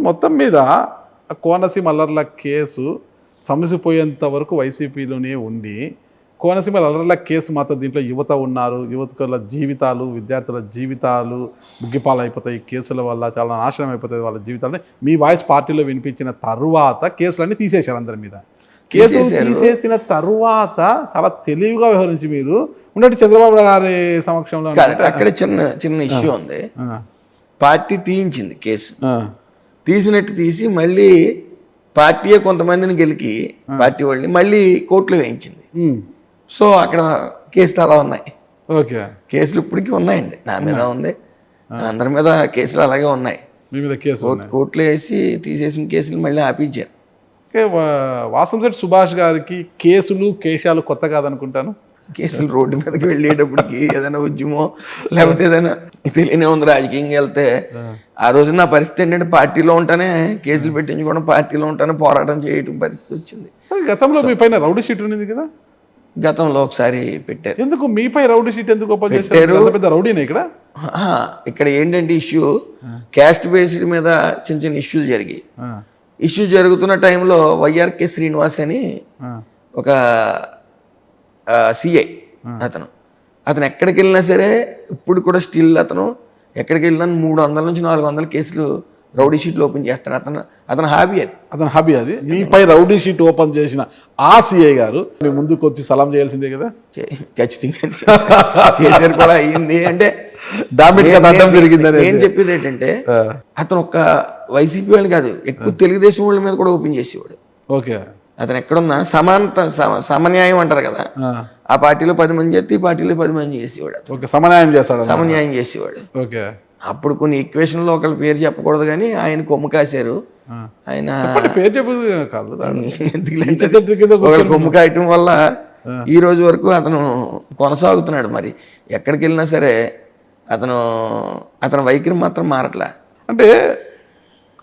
మొత్తం మీద కోనసీమ అల్లర్ల కేసు సమసిపోయేంత వరకు వైసీపీలోనే ఉండి కోనసీమ అల్లర్ల కేసు మాత్రం దీంట్లో యువత ఉన్నారు. యువతుల జీవితాలు విద్యార్థుల జీవితాలు ముగ్గిపాలు అయిపోతాయి ఈ కేసుల వల్ల చాలా నాశనం అయిపోతాయి వాళ్ళ జీవితాలని మీ వాయిస్ పార్టీలో వినిపించిన తరువాత కేసులన్నీ తీసేశారు అందరి మీద. కేసులు తీసేశారు. తీసేసిన తరువాత చాలా తెలివిగా వ్యవహరించి మీరు ఉన్నట్టు చంద్రబాబు గారి సమక్షంలో అక్కడ చిన్న చిన్న ఇష్యూ ఉంది. పార్టీ తీయించింది కేసు. తీసినట్టు తీసి మళ్ళీ పార్టీయే కొంతమందిని గెలికి పార్టీ వాళ్ళని మళ్ళీ కోర్టులో వేయించింది. సో అక్కడ కేసులు అలా ఉన్నాయి. ఓకే. కేసులు ఇప్పటికీ ఉన్నాయండి. నా మీద ఉంది. అందరి మీద కేసులు అలాగే ఉన్నాయి. కోర్టులో వేసి తీసేసిన కేసులు మళ్ళీ ఆపించారు. వాసంశెట్టి సుభాష్ గారికి కేసులు కేశాలు కొత్త కాదనుకుంటాను. కేసులు రోడ్డు మీదకి వెళ్ళేటప్పటికి ఏదైనా ఉద్యమం లేకపోతే ఏదైనా తెలియనే ఉంది రాజకీయంగా వెళ్తే ఆ. రోజు నా పరిస్థితి ఏంటంటే పార్టీలో ఉంటానే కేసులు పెట్టించుకోవడం పార్టీలో ఉంటానే పోరాటం చేయటం పరిస్థితి వచ్చింది. గతంలో మీ పైన రౌడీ షీట్ ఉన్నది కదా? గతంలో ఒకసారి పెట్టారు. ఎందుకు మీపై రౌడీ షీట్ ఎందుకు ఓపెన్ చేశారు? పెద్ద రౌడీనే ఇక్కడ? ఇక్కడ ఏంటంటే ఇష్యూ క్యాస్ట్ బేస్డ్ మీద చిన్న చిన్న ఇష్యూలు జరిగాయి. ఇష్యూ జరుగుతున్న టైంలో వైఆర్కే శ్రీనివాస్ అని ఒక సిఐ అతను. అతను ఎక్కడికి వెళ్ళినా సరే ఇప్పుడు కూడా స్టిల్ అతను ఎక్కడికి వెళ్ళినా మూడు వందల నుంచి నాలుగు వందల కేసులు రౌడీ షీట్లు ఓపెన్ చేస్తాడు. అతను అతని హాబీ అది. అతని హాబీ అది. మీపై రౌడీ షీట్ ఓపెన్ చేసిన ఆ సిఐ గారు మీ ముందుకు వచ్చి సలాం చేయాల్సిందే కదా? ఖచ్చితంగా. చేశారు కూడా అయ్యింది. అంటే నేను చెప్పేది ఏంటంటే అతను ఒక వైసీపీ వాళ్ళు కాదు ఎక్కువ తెలుగుదేశం వాళ్ళ మీద కూడా ఓపెన్ చేసేవాడు. ఓకే. అతను ఎక్కడున్నా సమానత సమ- సమన్యాయం అంటారు కదా. ఆ, పార్టీలో పది మంది చేస్తే ఈ పార్టీలో పది మంది చేసేవాడు సమన్యాయం చేస్తాడు. సమన్యాయం చేసేవాడు. ఓకే. అప్పుడు కొన్ని ఈక్వేషన్లో ఒకళ్ళ పేరు చెప్పకూడదు కానీ ఆయన కొమ్ము కాశారు. ఆయన పేరు కొమ్ము కాయటం వల్ల ఈ రోజు వరకు అతను కొనసాగుతున్నాడు మరి. ఎక్కడికి వెళ్ళినా సరే అతను అతని వైఖరి మాత్రం మారట్లే. అంటే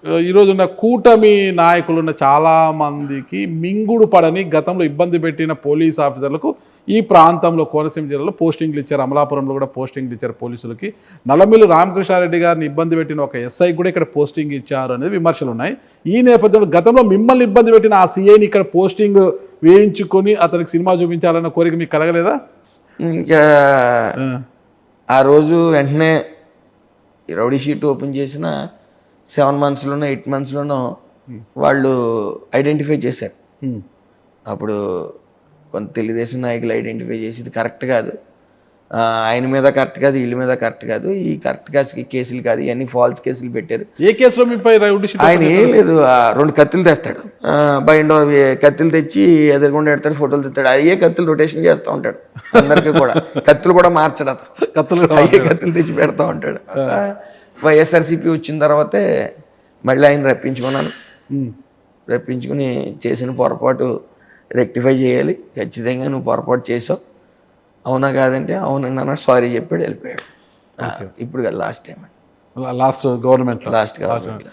ఆ, ఈరోజు ఉన్న కూటమి నాయకులు ఉన్న చాలా మందికి మింగుడు పడని గతంలో ఇబ్బంది పెట్టిన పోలీస్ ఆఫీసర్లకు ఈ ప్రాంతంలో కోనసీమ జిల్లాలో పోస్టింగ్లు ఇచ్చారు. అమలాపురంలో కూడా పోస్టింగ్లు ఇచ్చారు పోలీసులకి. నల్లమిల్లి రామకృష్ణారెడ్డి గారిని ఇబ్బంది పెట్టిన ఒక ఎస్ఐ కూడా ఇక్కడ పోస్టింగ్ ఇచ్చారు అనేది విమర్శలు ఉన్నాయి. ఈ నేపథ్యంలో గతంలో మిమ్మల్ని ఇబ్బంది పెట్టిన ఆ సీఐని ఇక్కడ పోస్టింగ్ వేయించుకొని అతనికి సినిమా చూపించాలన్న కోరిక మీకు కలగలేదా? ఇంకా ఆ, ఆ రోజు వెంటనే ఈ రౌడీ షీట్ ఓపెన్ చేసిన సెవెన్ మంత్స్లోనో ఎయిట్ మంత్స్లోనో వాళ్ళు ఐడెంటిఫై చేశారు. ఉమ్, అప్పుడు కొంత తెలుగుదేశం నాయకులు ఐడెంటిఫై చేసి ఇది కరెక్ట్ కాదు. ఆయన మీద కరెక్ట్ కాదు వీళ్ళ మీద కరెక్ట్ కాదు ఈ కరెక్ట్ కాదు కేసులు కాదు ఇవన్నీ ఫాల్స్ కేసులు పెట్టారు. ఏ కేసులో ఆయన ఏం లేదు రెండు కత్తులు తెస్తాడు. బైండ్ కత్తులు తెచ్చి ఎదురుకుండా పెడతాడు ఫోటోలు తెస్తాడు అయ్యే కత్తులు రొటేషన్ చేస్తూ ఉంటాడు అందరికీ కూడా. కత్తులు కూడా మార్చడు అతను. కత్తులు అయ్యే కత్తులు తెచ్చి పెడతా ఉంటాడు. వైఎస్ఆర్సీపీ వచ్చిన తర్వాతే మళ్ళీ ఆయన రప్పించుకున్నాను. రప్పించుకుని చేసిన పొరపాటు రెక్టిఫై చేయాలి. ఖచ్చితంగా నువ్వు పొరపాటు చేసావు. అవునా కాదంటే అవునన్నా సారీ చెప్పాడు వెళ్ళిపోయాడు. ఇప్పుడు last time last government last government